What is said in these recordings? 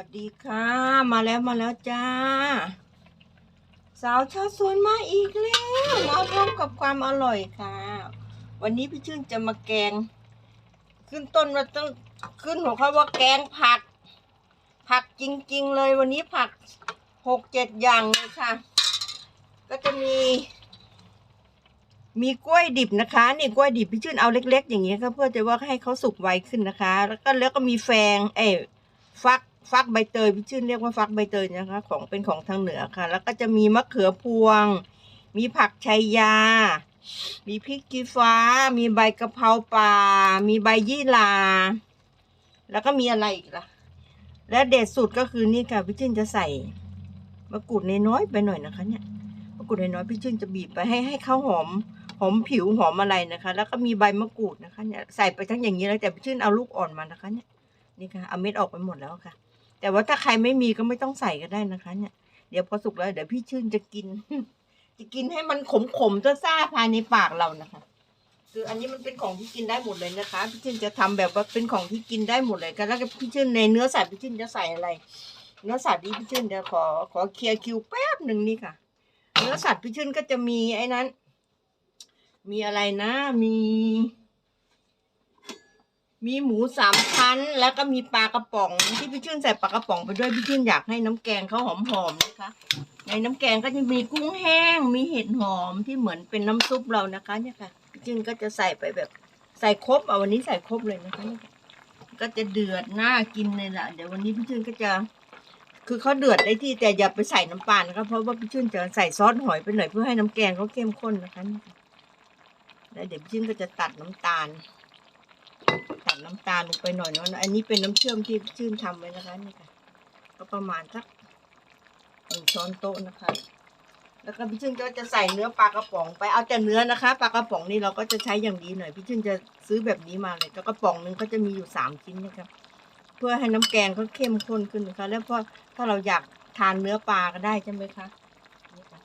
วัสดีค่ะ มาแล้วมาแล้วจ้า สาวชาวสวนมาอีกแล้วมาพร้อมกับความอร่อยค่ะ วันนี้พี่ชื่นจะมาแกง ขึ้นต้นมาต้องขึ้นหัวเขาว่าแกงผัก ผักจริง ๆ เลยวันนี้ผักหกเจ็ดอย่างเลยค่ะ ก็จะมี มีกล้วยดิบนะคะนี่กล้วยดิบพี่ชื่นเอาเล็ก ๆ อย่างเงี้ยค่ะเพื่อจะว่าให้เขาสุกไวขึ้นนะคะ แล้วก็แล้วก็มีแฟงเอ้ฟัก ฟักใบเตยพี่ชื่นเรียกว่าฟักใบเตยนะคะ ของเป็นของทางเหนือค่ะ แล้วก็จะมีมะเขือพวง มีผักชัยยา มีพริกชี้ฟ้า มีใบกะเพราป่า มีใบยี่หร่าแล้วก็มีอะไรอีกล่ะ และเด็ดสุดก็คือนี่ค่ะพี่ชื่นจะใส่มะกรูดน้อยไปหน่อยนะคะ เนี่ยมะกรูดน้อยพี่ชื่นจะบีบไปให้ให้ข้าวหอมหอมผิวหอมอะไรนะคะ แล้วก็มีใบมะกรูดนะคะเนี่ยใส่ไปทั้งอย่างนี้แล้วแต่พี่ชื่นเอาลูกอ่อนมานะคะเนี่ยนี่ค่ะเอาเม็ดออกไปหมดแล้วค่ะ แต่ว่าถ้าใครไม่มีก็ไม่ต้องใส่ก็ได้นะคะ เนี่ย เดี๋ยวพอสุกแล้วเดี๋ยวพี่ชื่นจะกิน จะกินให้มันขมขมๆซ่าภายในปากเรานะคะ คืออันนี้มันเป็นของที่กินได้หมดเลยนะคะ พี่ชื่นจะทำแบบว่าเป็นของที่กินได้หมดเลยกันแล้วก็พี่ชื่นในเนื้อสัตว์พี่ชื่นจะใส่อะไร เนื้อสัตว์นี้พี่ชื่นจะขอขอเคลียร์คิวแป๊บหนึ่งนี่ค่ะ เนื้อสัตว์พี่ชื่นก็จะมีไอ้นั้น มีอะไรนะ มี มีหมูสามชั้น แล้วก็มีปลากระป๋องที่พี่ชื่นใส่ปลากระป๋องไปด้วยพี่ชื่นอยากให้น้ำแกงเขาหอมๆนะคะ ในน้ำแกงก็จะมีกุ้งแห้ง มีเห็ดหอมที่เหมือนเป็นน้ำซุปเรานะคะ เนี่ยค่ะพี่ชื่นก็จะใส่ไปแบบใส่ครบเอาวันนี้ใส่ครบเลยนะคะนี่ค่ะก็จะเดือดน่ากินเลยล่ะเดี๋ยววันนี้พี่ชื่นก็จะ คือเขาเดือดได้ที่แต่อย่าไปใส่น้ำปลานะคะเพราะว่าพี่ชื่นจะใส่ซอสหอยไปหน่อยเพื่อให้น้ำแกงเขาเข้มข้นนะคะแล้วเดี๋ยวพี่ชื่นก็จะตัดน้ำตาล ดน้ำตาลลงไปหน่อยเนาะอันนี้เป็นน้ำเชื่อมที่พี่ชื่นทำไว้นะคะนี่ค่ะ ก็ประมาณสักหนึ่งช้อนโต๊ะนะคะ แล้วก็พี่ชื่นก็จะใส่เนื้อปลากระป๋องไปเอาแต่เนื้อนะคะปลากระป๋องนี่เราก็จะใช้อย่างดีหน่อย พี่ชื่นจะซื้อแบบนี้มาเลยแล้วกระป๋องนึงก็จะมีอยู่สามชิ้นนะครับเพื่อให้น้ำแกงเขาเข้มข้นขึ้นนะคะ แล้วพอถ้าเราอยากทานเนื้อปลาก็ได้ใช่ไหมคะนี่ค่ะ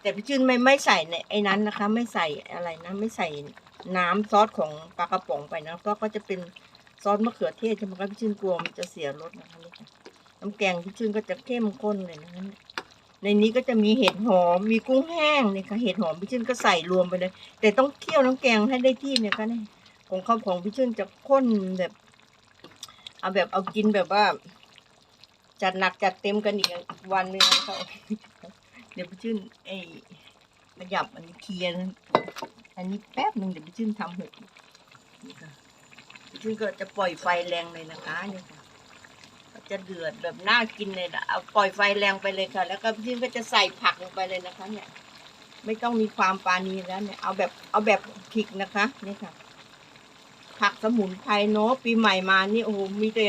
แต่พี่ชื่นไม่ไม่ใส่ในไอ้นั้นนะคะ ไม่ใส่อะไรนะไม่ใส่ น้ำซอสของปลากระป๋องไปนะก็ก็จะเป็นซอสมะเขือเทศใช่ไหมคะพี่ชื่นกลัวมันจะเสียรสนะคะนี่ค่ะน้ำแกงพี่ชื่นก็จะเข้มข้นเลยนะในนี้ก็จะมีเห็ดหอมมีกุ้งแห้งนี่ค่ะเห็ดหอมพี่ชื่นก็ใส่รวมไปเลย แต่ต้องเคี่ยวน้ำแกงให้ได้ที่เนี่ยค่ะเนี่ยของเขาวของพี่ชื่นจะข้นแบบเอาแบบเอากินแบบว่า จัดหนักจัดเต็มกันอีกวันหนึงนะคะเดี๋ยวพี่ชื่นไอ้ขยับอันนี้เคลียร์น อันนี้แป๊บหนึ่งเดี๋ยวพี่ชื่นทำหกนี่ค่ะพี่ชื่นก็จะปล่อยไฟแรงเลยนะคะนี่ค่ะก็จะเดือดแบบน่ากินเลยนะเอาปล่อยไฟแรงไปเลยค่ะ แล้วก็พี่ชื่นก็จะใส่ผักลงไปเลยนะคะ เนี่ย ไม่ต้องมีความปาณีแล้วเนี่ย เอาแบบเอาแบบพริกนะคะนี่ค่ะ ผักสมุนไพรเนอะปีใหม่มานี่โอ้โหมีแต่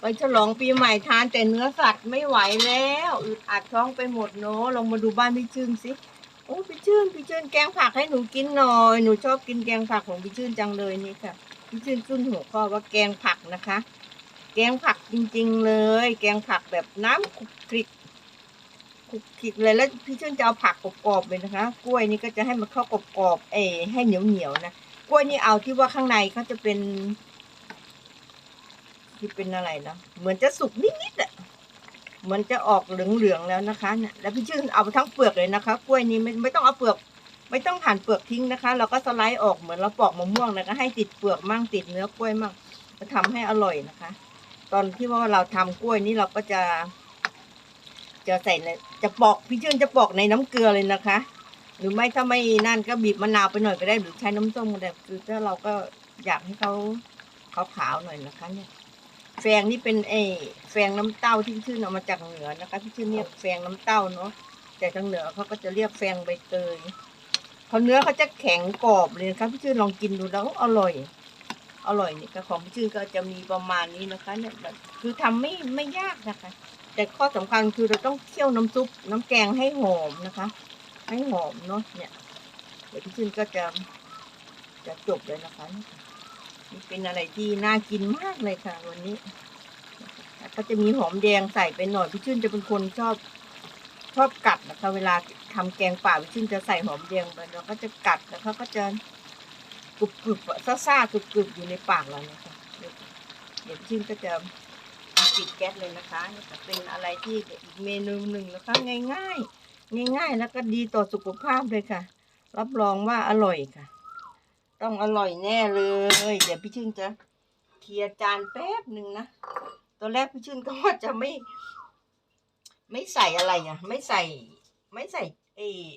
ไปฉลองปีใหม่ทานแต่เนื้อสัตว์ไม่ไหวแล้ว อึดอัดท้องไปหมดเนอะลองมาดูบ้านพี่ชื่นสิ โอ้พี่ชื่นพี่ชื่นแกงผักให้หนูกินหน่อย หนูชอบกินแกงผักของพี่ชื่นจังเลยนี่ค่ะ พี่ชื่นขึ้นหัวข้อว่าแกงผักนะคะ แกงผักจริง ๆ เลย แกงผักแบบน้ำคลุกคลิกคลุกคลิกเลยแล้วพี่ชื่นจะเอาผักกรอบๆเลยนะคะ กล้วยนี่ก็จะให้มันเข้ากรอบๆเอให้เหนียวๆนะกล้วยนี่เอาที่ว่าข้างในเขาจะเป็นที่เป็นอะไรนะเหมือนจะสุกนิดๆอะ มือนจะออกเหลืองๆแล้วนะคะเนี่ยแล้วพี่ชื่นเอาทั้งเปลือกเลยนะคะ กล้วยนี้ไม่ไม่ต้องเอาเปลือก ไม่ต้องหั่นเปลือกทิ้งนะคะ เราก็สไลด์ออกเหมือนเราปอกมะม่วงนะคะให้ติดเปลือกมั่งติดเนื้อกล้วยมั่งจะทำให้อร่อยนะคะ ตอนที่ว่าเราทำกล้วยนี่เราก็จะ จะใส่จะปอกพี่ชื่นจะปอกในน้ำเกลือเลยนะคะ หรือไม่ถ้าไม่นั่นก็บีบมะนาวไปหน่อยก็ได้หรือใช้น้ำส้มก็ได้คือถ้าเราก็อยากให้เขาขาวๆหน่อยนะคะเนี่ย แฟงนี่เป็นเอแฟงน้ำเต้าที่ชื่อเอามาจากเหนือนะคะ ที่ชื่อเรียกแฟงน้ำเต้าเนาะแต่ทางเหนือเขาก็จะเรียกแฟงใบเตยเขาเนื้อเขาจะแข็งกรอบเลยนะคะพี่ชื่อลองกินดูแล้วอร่อย อร่อยเนี่ยก็ของพี่ชื่อก็จะมีประมาณนี้นะคะ เนี่ยคือทำไม่ไม่ยากนะคะ แต่ข้อสำคัญคือเราต้องเคี่ยวน้ำซุปน้ำแกงให้หอมนะคะ ให้หอมเนาะเนี่ยเดี๋ยวพี่ชื่นก็จะจะจบเลยนะคะ เป็นอะไรที่น่ากินมากเลยค่ะวันนี้ก็จะมีหอมแดงใส่ไปหน่อยพี่ชื่นจะเป็นคนชอบชอบกัดนะคะเวลาทำแกงป่าพี่ชื่นจะใส่หอมแดงไปแล้วก็จะกัดแล้วเขาก็จะกรุบกรุบๆซ่าซ่าๆกรุบกรุบๆอยู่ในปากเรานะคะเดี๋ยวเดี๋ยวพี่ชื่นก็จะปิดแก๊สเลยนะคะนี่ค่ะเป็นอะไรที่อีกเมนูหนึ่งนะคะง่ายๆ ง่ายๆ แล้วก็ดีต่อสุขภาพเลยค่ะ รับรองว่าอร่อยค่ะ ต้องอร่อยแน่เลย เดี๋ยวพี่ชื่นจะเคลียร์จานแป๊บหนึ่งนะตอนแรกพี่ชื่นก็ว่าจะไม่ ไม่ใส่อะไรอะ ไม่ใส่ ไม่ใส่เออ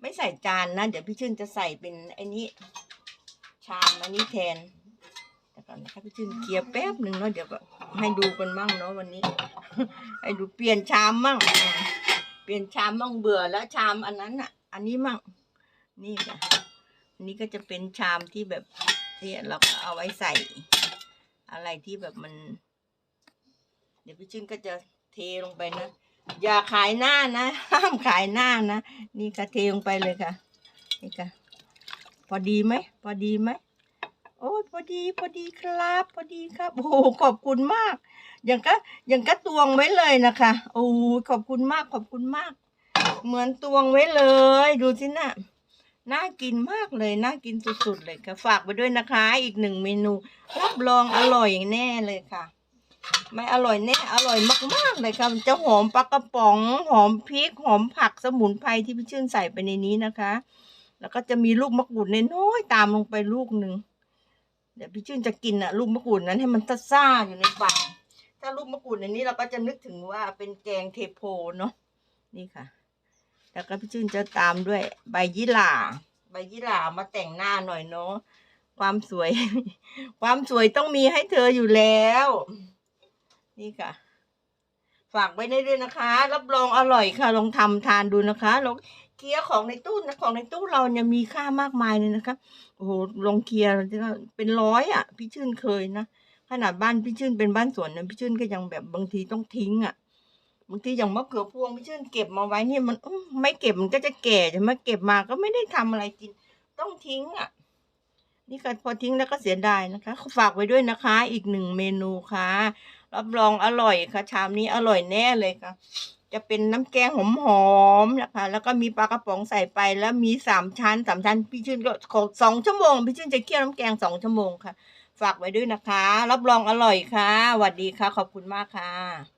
ไม่ใส่จานนะ เดี๋ยวพี่ชื่นจะใส่เป็นไอ้นี้ ชามอันนี้แทนแต่ก่อนนะคะพี่ชื่นเคลียร์แป๊บหนึ่งเนาะเดี๋ยวแบบให้ดูกันมั่งเนาะวันนี้ ให้ดูเปลี่ยนชามมั่ง เปลี่ยนชามมั่งเบื่อแล้วชามอันนั้นอะ อันนี้มั่งนี่ค่ะ นนี้ก็จะเป็นชามที่แบบที่เราก็เอาไว้ใส่ อะไรที่แบบมัน เดี๋ยวพี่ชื่นก็จะเทลงไปนะ อย่าขายหน้านะ ห้ามขายหน้านะ นี่ค่ะเทลงไปเลยค่ะ นี่ค่ะ พอดีไหม พอดีไหม โอ้พอดี พอดีครับ พอดีครับ โอ้โหขอบคุณมาก อย่างก็อย่างก็ตวงไว้เลยนะคะ โอ้ขอบคุณมาก ขอบคุณมาก เหมือนตวงไว้เลย ดูสินะ่ะ น่ากินมากเลย น่ากินสุดๆเลยค่ะ ฝากไปด้วยนะคะ อีกหนึ่งเมนู รับรองอร่อยแน่เลยค่ะ ไม่อร่อยแน่ อร่อยมากๆเลยค่ะมันจะหอมปลากระป๋อง หอมพริก หอมผักสมุนไพรที่พี่ชื่นใส่ไปในนี้นะคะ แล้วก็จะมีลูกมะกรูดน้อยๆตามลงไปลูกหนึ่ง เดี๋ยวพี่ชื่นจะกินอะลูกมะกรูดนั้นให้มันซ่าๆอยู่ในปาก ถ้าลูกมะกรูดในนี้เราก็จะนึกถึงว่าเป็นแกงเทโพเนาะ นี่ค่ะ แล้วก็พี่ชื่นจะตามด้วย ใบยี่หร่า ใบยี่หร่ามาแต่งหน้าหน่อยเนาะความสวย ความสวยต้องมีให้เธออยู่แล้ว นี่ค่ะ ฝากไว้ได้ด้วยนะคะ รับรองอร่อยค่ะลองทำทานดูนะคะลองเคลียร์ของในตู้นะของในตู้เราเนี่ยมีค่ามากมายเลยนะคะโอ้โหลองเคลียร์เป็นร้อยอะ พี่ชื่นเคยนะขนาดบ้านพี่ชื่นเป็นบ้านสวนนะพี่ชื่นก็ยังแบบบางทีต้องทิ้งอะ บางทีอย่างมะเขือพวงพี่ชื่นเก็บมาไว้เนี่ยมันไม่เก็บมันก็จะแก่ใช่ไหมเก็บมาก็ไม่ได้ทำอะไรกิน ต้องทิ้งอะ นี่ก็พอทิ้งแล้วก็เสียดายนะคะ ฝากไว้ด้วยนะคะ อีกหนึ่งเมนูค่ะ รับรองอร่อยค่ะชามนี้อร่อยแน่เลยค่ะ จะเป็นน้ำแกงหอมๆนะคะ แล้วก็มีปลากระป๋องใส่ไป แล้วมีสามชั้นสามชั้นพี่ชื่นก็ขอสองชั่วโมงพี่ชื่นจะเคี่ยวน้ำแกงสองชั่วโมงค่ะ ฝากไว้ด้วยนะคะ รับรองอร่อยค่ะสวัสดีค่ะ ขอบคุณมากค่ะ